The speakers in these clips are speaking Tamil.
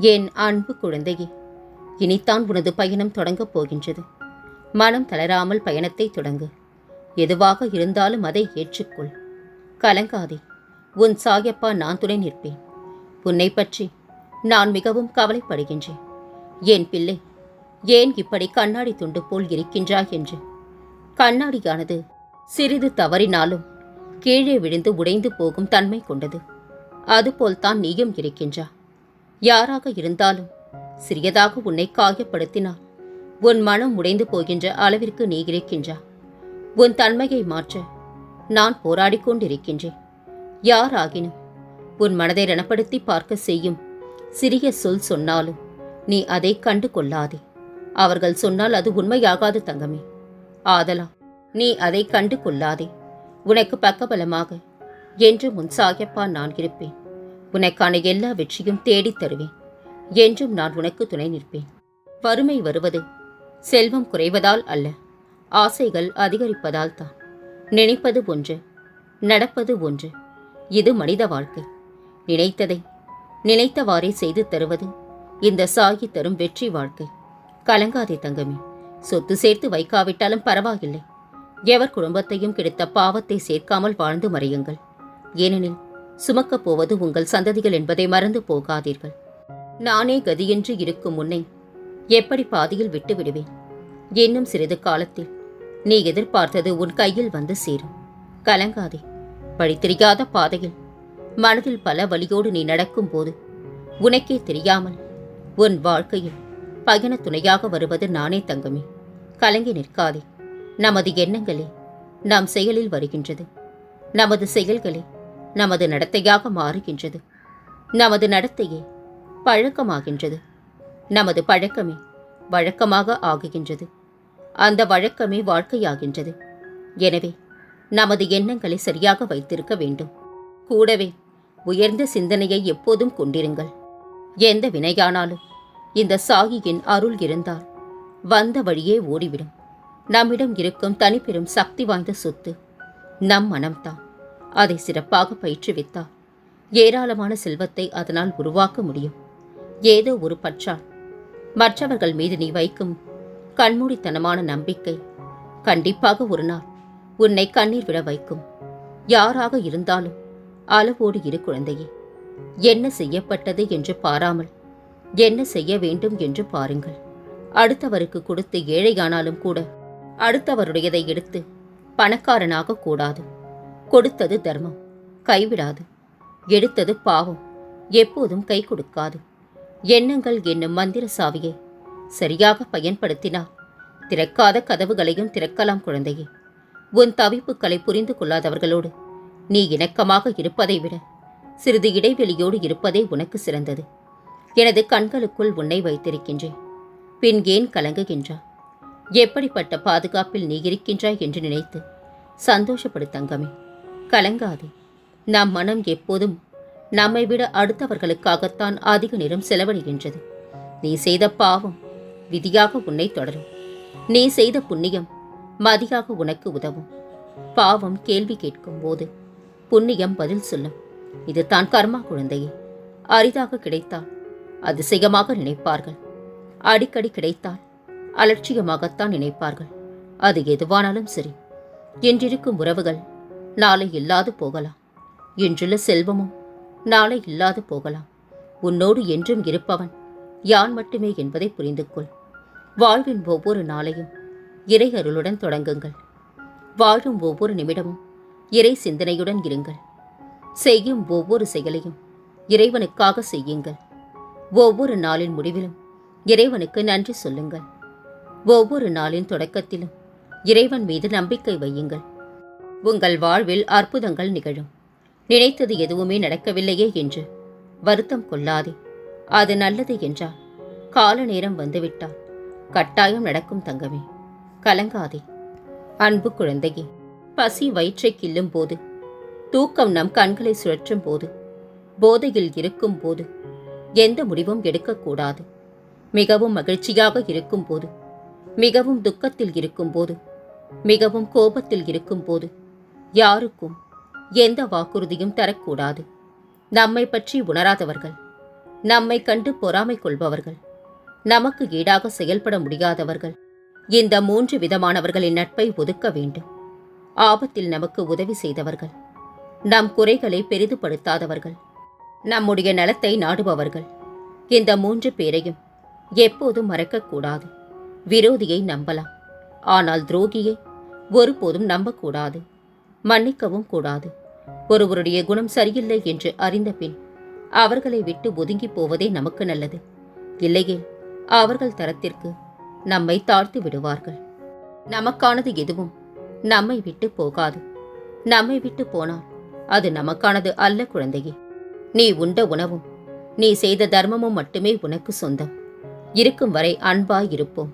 என் அன்பு குழந்தையே? இனித்தான் உனது பயணம் தொடங்கப் போகின்றது. மனம் தளராமல் பயணத்தை தொடங்கு. எதுவாக இருந்தாலும் அதை ஏற்றுக்கொள். கலங்காதே. உன் சாயப்பா நான் துணை நிற்பேன். உன்னை பற்றி நான் மிகவும் கவலைப்படுகின்றேன். ஏன் பிள்ளை ஏன் இப்படி கண்ணாடி துண்டு போல் இருக்கின்றாய் என்று? கண்ணாடியானது சிறிது தவறினாலும் கீழே விழுந்து உடைந்து போகும் தன்மை கொண்டது. அதுபோல்தான் நீயும் இருக்கின்றா? யாராக இருந்தாலும் சிறியதாக உன்னை காயப்படுத்தினார். உன் மனம் உடைந்து போகின்ற அளவிற்கு நீ இருக்கின்றா. உன் தன்மையை மாற்ற நான் போராடி கொண்டிருக்கின்றேன். யாராகினும் உன் மனதை ரணப்படுத்தி பார்க்க செய்யும் சிறிய சொல் சொன்னாலும் நீ அதை கண்டு கொள்ளாதே. அவர்கள் சொன்னால் அது உண்மையாகாது தங்கமே. ஆதலா நீ அதை கண்டு கொள்ளாதே. உனக்கு பக்கபலமாக என்று முன் சாயப்பா நான் இருப்பேன். உனக்கான எல்லா வெற்றியும் தேடித் தருவேன். என்றும் நான் உனக்கு துணை நிற்பேன். வறுமை வருவது செல்வம் குறைவதால் அல்ல. ஆசைகள் அதிகரிப்பதால் தான். நினைப்பது ஒன்று நடப்பது ஒன்று. இது மனித வாழ்க்கை. நினைத்ததை நினைத்தவாறே செய்து தருவது இந்த சாகி தரும் வெற்றி வாழ்க்கை. கலங்காதே தங்கமே. சொத்து சேர்த்து வைக்காவிட்டாலும் பரவாயில்லை. எவர் குடும்பத்தையும் கிடைத்த பாவத்தை சேர்க்காமல் வாழ்ந்து மறையுங்கள். ஏனெனில் சுமக்கப் போவது உங்கள் சந்ததிகள் என்பதை மறந்து போகாதீர்கள். நானே கதியென்று இருக்கும் முன்னை எப்படி பாதியில் விட்டு விடுவேன்? இன்னும் சிறிது காலத்தில் நீ எதிர்பார்த்தது உன் கையில் வந்து சேரும். கலங்காதே. வழி தெரியாத பாதையில் மனதில் பல வழியோடு நீ நடக்கும்போது உனக்கே தெரியாமல் உன் வாழ்க்கையில் பயண துணையாக வருவது நானே தங்கமே. கலங்கி நிற்காதே. நமது எண்ணங்களே நம் செயலில் வருகின்றது. நமது செயல்களே நமது நடத்தையாக மாறுகின்றது. நமது நடத்தையே பழக்கமாகின்றது. நமது பழக்கமே வழக்கமாக ஆகுகின்றது. அந்த வழக்கமே வாழ்க்கையாகின்றது. எனவே நமது எண்ணங்களை சரியாக வைத்திருக்க வேண்டும். கூடவே உயர்ந்த சிந்தனையை எப்போதும் கொண்டிருங்கள். எந்த வினையானாலும் இந்த சாகியின் அருள் இருந்தால் வந்த வழியே ஓடிவிடும். நம்மிடம் இருக்கும் தனிப்பெரும் சக்தி வாய்ந்த சொத்து நம் மனம்தான். அதை சிறப்பாக பயிற்றுவித்தால் ஏராளமான செல்வத்தை அதனால் உருவாக்க முடியும். ஏதோ ஒரு பற்றால். மற்றவர்கள் மீது நீ வைக்கும் கண்மூடித்தனமான நம்பிக்கை கண்டிப்பாக ஒரு நாள் உன்னை கண்ணீர் விட வைக்கும். யாராக இருந்தாலும் அளவோடு இரு குழந்தையே. என்ன செய்யப்பட்டது என்று பாராமல் என்ன செய்ய வேண்டும் என்று பாருங்கள். அடுத்தவருக்கு கொடுத்து ஏழையானாலும் கூட அடுத்தவருடையதை எடுத்து பணக்காரனாக கூடாது. கொடுத்தது தர்மம். கைவிடாது. எடுத்தது பாவம். எப்போதும் கை கொடுக்காது. எண்ணங்கள் என்னும் மந்திர சாவியை சரியாக பயன்படுத்தினால் திறக்காத கதவுகளையும் திறக்கலாம் குழந்தையே. உன் தவிப்புகளை புரிந்து கொள்ளாதவர்களோடு நீ இணக்கமாக இருப்பதை விட சிறிது இடைவெளியோடு இருப்பதே உனக்கு சிறந்தது. எனது கண்களுக்குள் உன்னை வைத்திருக்கின்றேன். பின் ஏன் கலங்குகின்றா எப்படிப்பட்ட பாதுகாப்பில் நீ இருக்கின்றாய் என்று நினைத்து சந்தோஷப்படு தங்கமே. கலங்காதே. நம் மனம் எப்போதும் நம்மை விட அடுத்தவர்களுக்காகத்தான் அதிக நேரம் செலவழிகின்றது. நீ செய்த பாவம் விதியாக உன்னை தொடரும். நீ செய்த புண்ணியம் மதியாக உனக்கு உதவும். பாவம் கேள்வி கேட்கும் போது புண்ணியம் பதில் சொல்லும். இது தான் கர்மா குழந்தையே. அரிதாக கிடைத்தால் அதிசயமாக நினைப்பார்கள். அடிக்கடி கிடைத்தால் அலட்சியமாகத்தான் நினைப்பார்கள். அது எதுவானாலும் சரி. என்றிருக்கும் உறவுகள் நாளை இல்லாது போகலாம். இன்றுள்ள செல்வமும் நாளை இல்லாது போகலாம். உன்னோடு என்றும் இருப்பவன் யான் மட்டுமே என்பதை புரிந்து கொள் வாழ்வின் ஒவ்வொரு நாளையும் இறை அருளுடன் தொடங்குங்கள். வாழும் ஒவ்வொரு நிமிடமும் இறை சிந்தனையுடன் இருங்கள். செய்யும் ஒவ்வொரு செயலையும் இறைவனுக்காக செய்யுங்கள். ஒவ்வொரு நாளின் முடிவிலும் இறைவனுக்கு நன்றி சொல்லுங்கள். ஒவ்வொரு நாளின் தொடக்கத்திலும் இறைவன் மீது நம்பிக்கை வையுங்கள். உங்கள் வாழ்வில் அற்புதங்கள் நிகழும். நினைத்தது எதுவுமே நடக்கவில்லையே என்று வருத்தம் கொள்ளாதே. அது நல்லது என்றால் கால நேரம் வந்துவிட்டால் கட்டாயம் நடக்கும் தங்கமே. கலங்காதே. அன்பு குழந்தையே பசி வயிற்றை கிள்ளும் போது தூக்கம் நம் கண்களை சுழற்றும் போது போதையில் இருக்கும் போது எந்த முடிவும் எடுக்கக்கூடாது. மிகவும் மகிழ்ச்சியாக இருக்கும் போது மிகவும் துக்கத்தில் இருக்கும் போது மிகவும் கோபத்தில் இருக்கும் போது யாருக்கும் எந்த வாக்குறுதியும் தரக்கூடாது. நம்மை பற்றி உணராதவர்கள் நம்மை கண்டு பொறாமை கொள்பவர்கள் நமக்கு ஈடாக செயல்பட முடியாதவர்கள் இந்த மூன்று விதமானவர்களின் நட்பை ஒதுக்க வேண்டும். ஆபத்தில் நமக்கு உதவி செய்தவர்கள் நம் குறைகளை பெரிதுபடுத்தாதவர்கள் நம்முடைய நலத்தை நாடுபவர்கள் இந்த மூன்று பேரையும் எப்போதும் மறக்கக்கூடாது. விரோதியை நம்பலாம் ஆனால் துரோகியை ஒருபோதும் நம்பக்கூடாது. மன்னிக்கவும் கூடாது. ஒருவருடைய குணம் சரியில்லை என்று அறிந்த பின் அவர்களை விட்டு ஒதுங்கி போவதே நமக்கு நல்லது. இல்லையே அவர்கள் தரத்திற்கு நம்மை தாழ்த்து விடுவார்கள். நமக்கானது எதுவும் நம்மை விட்டு போகாது. நம்மை விட்டு போனால் அது நமக்கானது அல்ல குழந்தையே. நீ உண்ட உணவும் நீ செய்த தர்மமும் மட்டுமே உனக்கு சொந்தம். இருக்கும் வரை அன்பாய் இருப்போம்.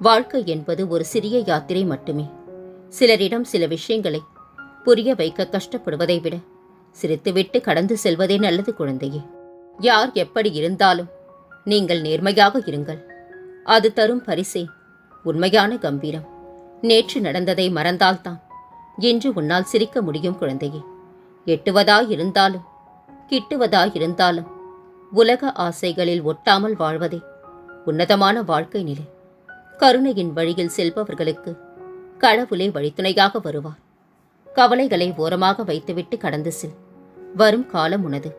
வாழ்க்கை என்பது ஒரு சிறிய யாத்திரை மட்டுமே. சிலரிடம் சில விஷயங்களை புரிய வைக்க கஷ்டப்படுவதை விட சிரித்துவிட்டு கடந்து செல்வதே நல்லது குழந்தையே. யார் எப்படி இருந்தாலும் நீங்கள் நேர்மையாக இருங்கள். அது தரும் பரிசே உண்மையான கம்பீரம். நேற்று நடந்ததை மறந்தால்தான் இன்று உன்னால் சிரிக்க முடியும் குழந்தையே. எட்டுவதாயிருந்தாலும் கிட்டுவதாயிருந்தாலும் உலக ஆசைகளில் ஒட்டாமல் வாழ்வதே உன்னதமான வாழ்க்கை நிலை. கருணையின் வழியில் செல்பவர்களுக்கு கடவுளே வழித்துணையாக வருவார். கவலைகளை ஓரமாக வைத்துவிட்டு கடந்து செல். வரும் காலம் உனது.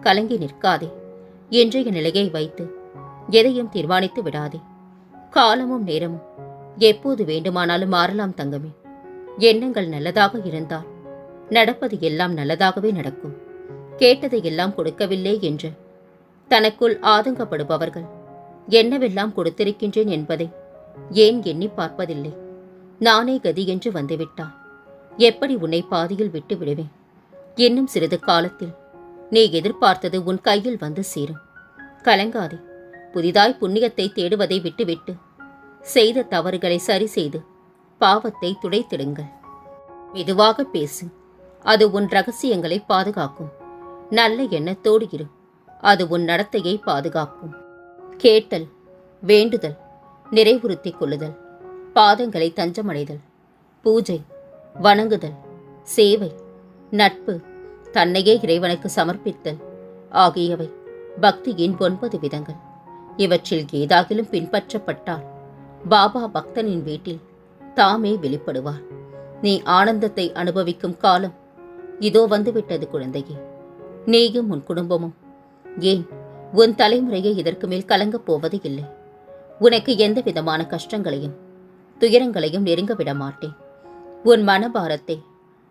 கலங்கி நிற்காதே. இன்றைய நிலையை வைத்து எதையும் தீர்மானித்து விடாதே. காலமும் நேரமும் எப்போது வேண்டுமானாலும் மாறலாம் தங்கமே. எண்ணங்கள் நல்லதாக இருந்தால் நடப்பது எல்லாம் நல்லதாகவே நடக்கும். கேட்டதை எல்லாம் கொடுக்கவில்லை என்று தனக்குள் ஆதங்கப்படுபவர்கள் என்னவெல்லாம் கொடுத்திருக்கின்றேன் என்பதை ஏன் எண்ணி பார்ப்பதில்லை. நானே கதி என்று வந்துவிட்டான். எப்படி உன்னை பாதியில் விட்டு விடுவேன்? இன்னும் சிறிது காலத்தில் நீ எதிர்பார்த்தது உன் கையில் வந்து சேரும். கலங்காதே. புதிதாய் புண்ணியத்தை தேடுவதை விட்டுவிட்டு செய்த தவறுகளை சரி செய்து பாவத்தை துடைத்திடுங்கள். மெதுவாக பேசு. அது உன் ரகசியங்களை பாதுகாக்கும். நல்ல எண்ணத்தோடு இரு. அது உன் நடத்தையை பாதுகாக்கும். கேட்டல் வேண்டுதல் நிறைவுறுத்திக் கொள்ளுதல் பாதங்களை தஞ்சமடைதல் பூஜை. வணங்குதல் சேவை நட்பு தன்னையே இறைவனுக்கு சமர்ப்பித்தல் ஆகியவை பக்தியின் ஒன்பது விதங்கள். இவற்றில் ஏதாகிலும் பின்பற்றப்பட்டால் பாபா பக்தனின் வீட்டில் தாமே வெளிப்படுவார். நீ ஆனந்தத்தை அனுபவிக்கும் காலம் இதோ வந்துவிட்டது குழந்தையே. நீயும் உன் குடும்பமும் ஏன் உன் தலைமுறையை இதற்கு மேல் கலங்கப் போவது இல்லை? உனக்கு எந்த விதமான கஷ்டங்களையும் துயரங்களையும் நெருங்க விட மாட்டேன். உன் மனபாரத்தை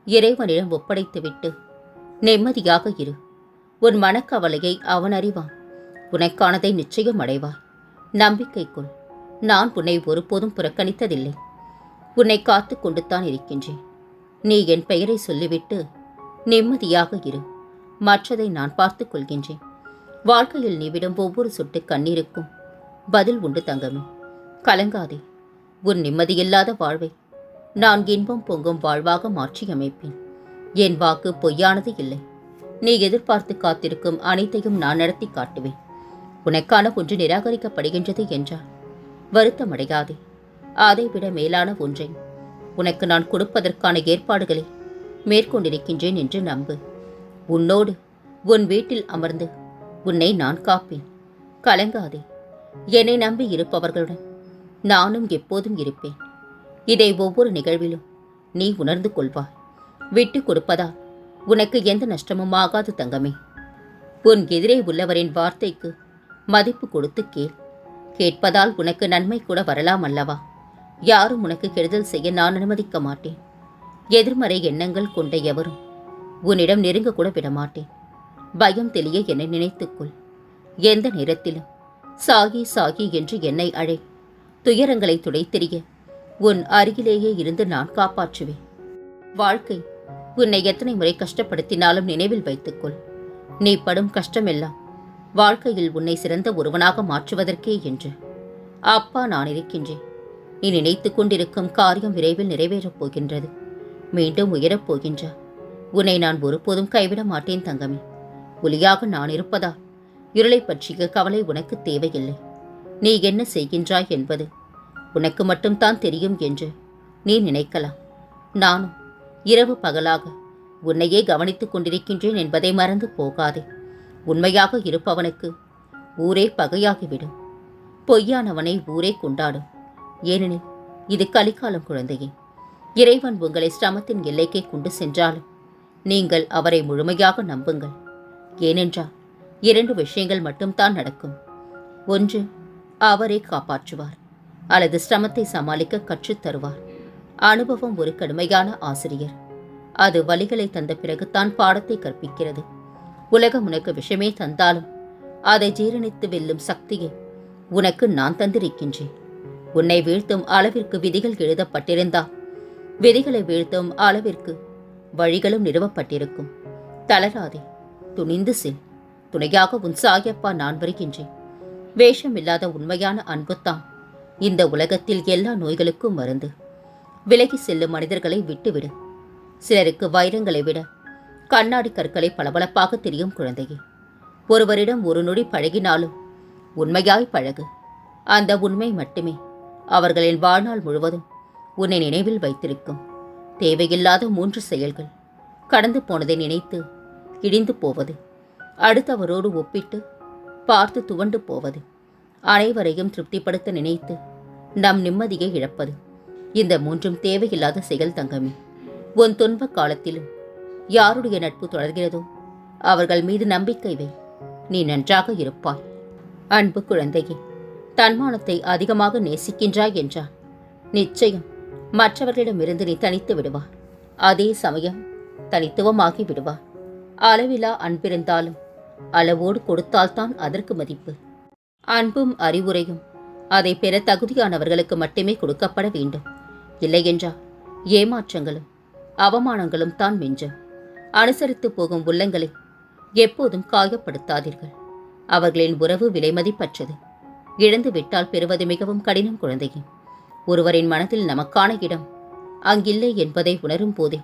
இறைவனிடம் ஒப்படைத்துவிட்டு நிம்மதியாக இரு. உன் மனக்கவலையை அவன் அறிவான். உனக்கானதை நிச்சயம் அடைவாய். நம்பிக்கை கொள். நான் உன்னை ஒருபோதும் புறக்கணித்ததில்லை. உன்னை காத்து கொண்டுத்தான் இருக்கின்றேன். நீ என் பெயரை சொல்லிவிட்டு நிம்மதியாக இரு. மற்றதை நான் பார்த்து கொள்கின்றேன். வாழ்க்கையில் நீ விடும் ஒவ்வொரு சொட்டு கண்ணீருக்கும் பதில் உண்டு தங்கமே. கலங்காதே. உன் நிம்மதியில்லாத வாழ்வை நான் இன்பம் பொங்கும் வாழ்வாக மாற்றியமைப்பேன் என் வாக்கு பொய்யானது இல்லை. நீ எதிர்பார்த்து காத்திருக்கும் அனைத்தையும் நான் நடத்தி காட்டுவேன். உனக்கான ஒன்று நிராகரிக்கப்படுகின்றது என்றால் வருத்தமடையாதே. அதைவிட மேலான ஒன்றை. உனக்கு நான் கொடுப்பதற்கான ஏற்பாடுகளை மேற்கொண்டிருக்கின்றேன் என்று நம்பு. உன்னோடு உன் வீட்டில் அமர்ந்து உன்னை நான் காப்பேன். கலங்காதே. என்னை நம்பி இருப்பவர்களுடன் நானும் எப்போதும் இருப்பேன். இதை ஒவ்வொரு நிகழ்விலும் நீ உணர்ந்து கொள்வாய். விட்டு கொடுப்பதால் உனக்கு எந்த நஷ்டமும் ஆகாது தங்கமே. உன் எதிரே உள்ளவரின் வார்த்தைக்கு மதிப்பு கொடுத்து கேள். கேட்பதால் உனக்கு நன்மை கூட வரலாம் அல்லவா? யாரும் உனக்கு கெடுதல் செய்ய நான் அனுமதிக்க மாட்டேன். எதிர்மறை எண்ணங்கள் கொண்ட எவரும் உன்னிடம் நெருங்க கூட விடமாட்டேன் பயம் தெளிய என்னை நினைத்துக்கொள் எந்த நேரத்திலும் சாகி சாகி என்று என்னை அழை. துயரங்களை துடைத்தெறிய உன் அருகிலேயே இருந்து நான் காப்பாற்றுவேன். வாழ்க்கை உன்னை எத்தனை முறை கஷ்டப்படுத்தினாலும் நினைவில் வைத்துக்கொள். நீ படும் கஷ்டமெல்லாம் வாழ்க்கையில் உன்னை சிறந்த ஒருவனாக மாற்றுவதற்கே என்று. அப்பா நான் இருக்கின்றேன். நீ நினைத்துக் கொண்டிருக்கும் காரியம் விரைவில் நிறைவேறப் போகின்றது. மீண்டும் உயரப் போகின்ற. உன்னை நான் ஒருபோதும் கைவிட மாட்டேன் தங்கமே. ஒளியாக நான் இருப்பதால் இருளை பற்றிய கவலை உனக்கு தேவையில்லை. நீ என்ன செய்கின்றாய் என்பது உனக்கு மட்டும்தான் தெரியும் என்று நீ நினைக்கலாம். நானும் இரவு பகலாக உன்னையே கவனித்துக் கொண்டிருக்கின்றேன் என்பதை மறந்து போகாதே. உண்மையாக இருப்பவனுக்கு ஊரே பகையாகிவிடும். பொய்யானவனை ஊரே கொண்டாடும். ஏனெனில் இது கலிக்காலம் குழந்தையே. இறைவன் உங்களை சிரமத்தின் எல்லைக்கே கொண்டு சென்றாலும் நீங்கள் அவரை முழுமையாக நம்புங்கள். ஏனென்றால் இரண்டு விஷயங்கள் மட்டும்தான் நடக்கும். ஒன்று அவரை காப்பாற்றுவார். அல்லது சிரமத்தை சமாளிக்க கற்றுத் தருவார். அனுபவம் ஒரு கடுமையான ஆசிரியர். அது வழிகளை தந்த பிறகுதான் பாடத்தை கற்பிக்கிறது. உலகம் உனக்கு விஷமே தந்தாலும் அதை ஜீரணித்து வெல்லும் சக்தியை உனக்கு நான் தந்திருக்கின்றேன். உன்னை வீழ்த்தும் அளவிற்கு விதிகள் எழுதப்பட்டிருந்தால் விதிகளை வீழ்த்தும் அளவிற்கு வழிகளும் நிறுவப்பட்டிருக்கும். தளராதே துணிந்து செல். துணையாக உன் சாயப்பா நான் வருகின்றேன். வேஷமில்லாத உண்மையான அன்புத்தான் இந்த உலகத்தில் எல்லா நோய்களுக்கும் மருந்து. விலகி செல்லும் மனிதர்களை விட்டுவிடு. சிலருக்கு வைரங்களை விட கண்ணாடி கற்களை பளபளப்பாக தெரியும் குழந்தையே. ஒருவரிடம் ஒரு நொடி பழகினாலும் உண்மையாய் பழகு. அந்த உண்மை மட்டுமே அவர்களின் வாழ்நாள் முழுவதும் உன்னை நினைவில் வைத்திருக்கும். தேவையில்லாத மூன்று செயல்கள். கடந்து போனதை நினைத்து இடிந்து போவது. அடுத்தவரோடு ஒப்பிட்டு பார்த்து துவண்டு போவது. அனைவரையும் திருப்திப்படுத்த நினைத்து நம் நிம்மதியை இழப்பது. இந்த மூன்றும் தேவையில்லாத செயல் தங்கமே. உன் துன்ப காலத்திலும் யாருடைய நட்பு தொடர்கிறதோ அவர்கள் மீது நம்பிக்கை வை. நீ நன்றாக இருப்பாய். அன்பு குழந்தையே தன்மானத்தை அதிகமாக நேசிக்கின்றாய் என்றால் நிச்சயம் மற்றவர்களிடமிருந்து நீ தனித்து விடுவார் அதே சமயம் தனித்துவமாகி விடுவார் அளவிலா அன்பிருந்தாலும் அளவோடு கொடுத்தால்தான் அதற்கு மதிப்பு. அன்பும் அறிவுரையும் அதை பெற தகுதியானவர்களுக்கு மட்டுமே கொடுக்கப்பட வேண்டும். இல்லையென்றால் ஏமாற்றங்களும் அவமானங்களும் தான் மிஞ்சும் அனுசரித்து போகும் உள்ளங்களை எப்போதும் காயப்படுத்தாதீர்கள். அவர்களின் உறவு விலைமதிப்பற்றது இழந்து விட்டால் பெறுவது மிகவும் கடினம் குழந்தையே. ஒருவரின் மனதில் நமக்கான இடம் அங்கில்லை என்பதை உணரும் போதே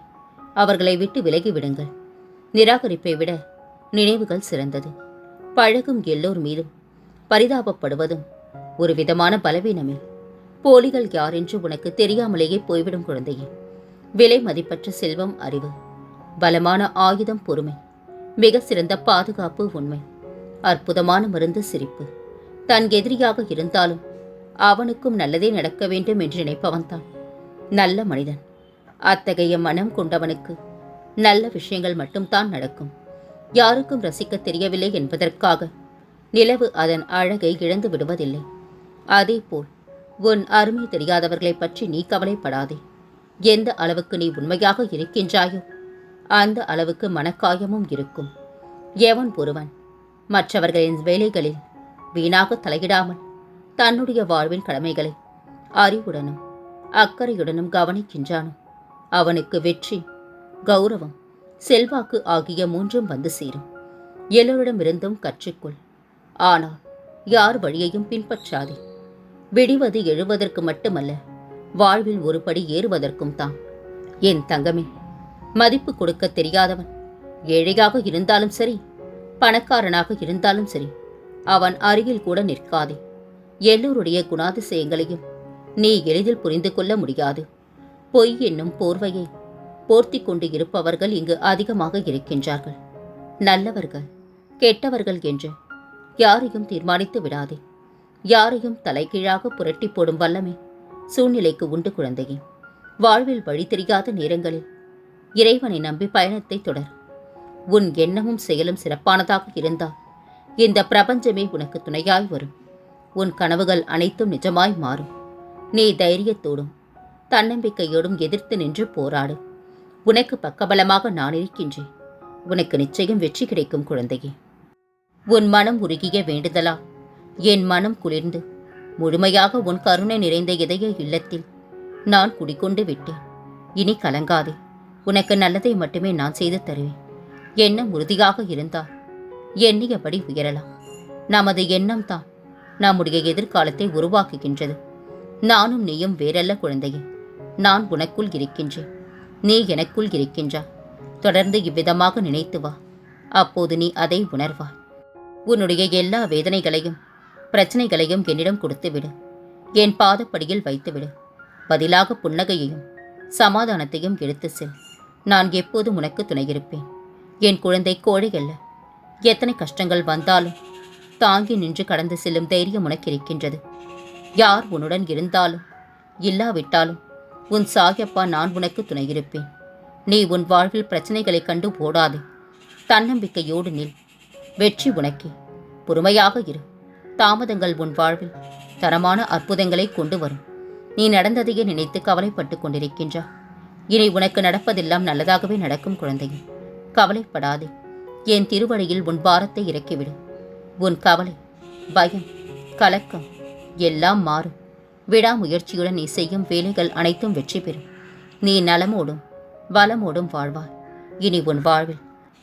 அவர்களை விட்டு விலகி விடுங்கள். நிராகரிப்பை விட நினைவுகள் சிறந்தது. பழகும் எல்லோர் மீதும் பரிதாபப்படுவதும் ஒரு விதமான பலவீனமே போலிகள் யார் என்று உனக்கு தெரியாமலேயே போய்விடும் குழந்தையே. விலை மதிப்பற்ற செல்வம் அறிவு பலமான ஆயுதம் பொறுமை மிக சிறந்த பாதுகாப்பு உண்மை அற்புதமான மருந்து சிரிப்பு. தன் எதிரியாக இருந்தாலும் அவனுக்கும் நல்லதே நடக்க வேண்டும் என்று நினைப்பவன்தான் நல்ல மனிதன். அத்தகைய மனம் கொண்டவனுக்கு நல்ல விஷயங்கள் மட்டும்தான் நடக்கும். யாருக்கும் ரசிக்க தெரியவில்லை என்பதற்காக நிலவு அதன் அழகை இழந்து விடுவதில்லை. அதேபோல் உன் அருமை தெரியாதவர்களைப் பற்றி நீ கவலைப்படாதே. எந்த அளவுக்கு நீ உண்மையாக இருக்கின்றாயோ அந்த அளவுக்கு மனக்காயமும் இருக்கும். எவன் ஒருவன் மற்றவர்களின் வேலைகளில் வீணாக தலையிடாமல் தன்னுடைய வாழ்வின் கடமைகளை அறிவுடனும் அக்கறையுடனும் கவனிக்கின்றானோ அவனுக்கு வெற்றி கௌரவம் செல்வாக்கு ஆகிய மூன்றும் வந்து சேரும். எல்லோரிடமிருந்தும் கற்றுக்கொள். ஆனால் யார் வழியையும் பின்பற்றாதே. விடிவது எழுவதற்கு மட்டுமல்ல வாழ்வில் ஒரு படி ஏறுவதற்கும் தான். என் தங்கமே மதிப்பு கொடுக்க தெரியாதவன் ஏழையாக இருந்தாலும் சரி பணக்காரனாக இருந்தாலும் சரி அவன் அருகில் கூட நிற்காதே. எல்லோருடைய குணாதிசயங்களையும் நீ எளிதில் புரிந்து கொள்ள முடியாது. பொய் என்னும் போர்வையை போர்த்திக் கொண்டு இருப்பவர்கள் இங்கு அதிகமாக இருக்கின்றார்கள். நல்லவர்கள் கெட்டவர்கள் என்று யாரையும் தீர்மானித்து விடாதே. யாரையும் தலைகீழாக புரட்டி போடும் வல்லமை சூழ்நிலைக்கு உண்டு குழந்தையே. வாழ்வில் வழி தெரியாத நேரங்களில் இறைவனை நம்பி பயணத்தை தொடர். உன் எண்ணமும் செயலும் சிறப்பானதாக இருந்தால் இந்த பிரபஞ்சமே உனக்கு துணையாய் வரும். உன் கனவுகள் அனைத்தும் நிஜமாய் மாறும். நீ தைரியத்தோடும் தன்னம்பிக்கையோடும் எதிர்த்து நின்று போராடு. உனக்கு பக்கபலமாக நான் இருக்கின்றேன். உனக்கு நிச்சயம் வெற்றி கிடைக்கும் குழந்தையே. உன் மனம் உருகிய வேண்டுதலா? என் மனம் குளிர்ந்து. முழுமையாக உன் கருணை நிறைந்த இதய இல்லத்தில் நான் குடிக்கொண்டு விட்டேன். இனி கலங்காதே. உனக்கு நல்லதை மட்டுமே நான் செய்து தருவேன். எண்ணம் உறுதியாக இருந்தால் எண்ணியபடி உயரலாம். நமது எண்ணம் தான் நம்முடைய எதிர்காலத்தை உருவாக்குகின்றது. நானும் நீயும் வேறல்ல குழந்தையே. நான் உனக்குள் இருக்கின்றேன். நீ எனக்குள் இருக்கின்றாய். தொடர்ந்து இவ்விதமாக நினைத்து வா. அப்போது நீ அதை உணர்வாய். உன்னுடைய எல்லா வேதனைகளையும் பிரச்சனைகளையும் என்னிடம் கொடுத்துவிடு. என் பாதப்படியில் வைத்துவிடு. பதிலாக புன்னகையையும் சமாதானத்தையும் எடுத்து செல். நான் எப்போதும் உனக்கு துணையிருப்பேன். என் குழந்தை கோழை அல்ல. எத்தனை கஷ்டங்கள் வந்தாலும் தாங்கி நின்று கடந்து செல்லும் தைரியம் உனக்கு இருக்கின்றது. யார் உன்னுடன் இருந்தாலும் இல்லாவிட்டாலும் உன் சாயப்பா நான் உனக்கு துணையிருப்பேன். நீ உன் வாழ்வில் பிரச்சனைகளைக் கண்டு ஓடாதே. தன்னம்பிக்கையோடு நில். வெற்றி உனக்கே. பொறுமையாக இரு. தாமதங்கள் உன் வாழ்வில் தரமான அற்புதங்களை கொண்டு வரும். நீ நடந்ததையே நினைத்து கவலைப்பட்டு கொண்டிருக்கின்றா. இனி உனக்கு நடப்பதெல்லாம் நல்லதாகவே நடக்கும் குழந்தையே. கவலைப்படாதே. என் திருவடியில் உன் பாரத்தை இறக்கிவிடு. உன் கவலை பயம் கலக்கம் எல்லாம் மாறும். விடாமுயற்சியுடன் நீ செய்யும் வேலைகள் அனைத்தும் வெற்றி பெறும். நீ நலமோடும் வளமோடும் வாழ்வாய். இனி உன் வாழ்வில்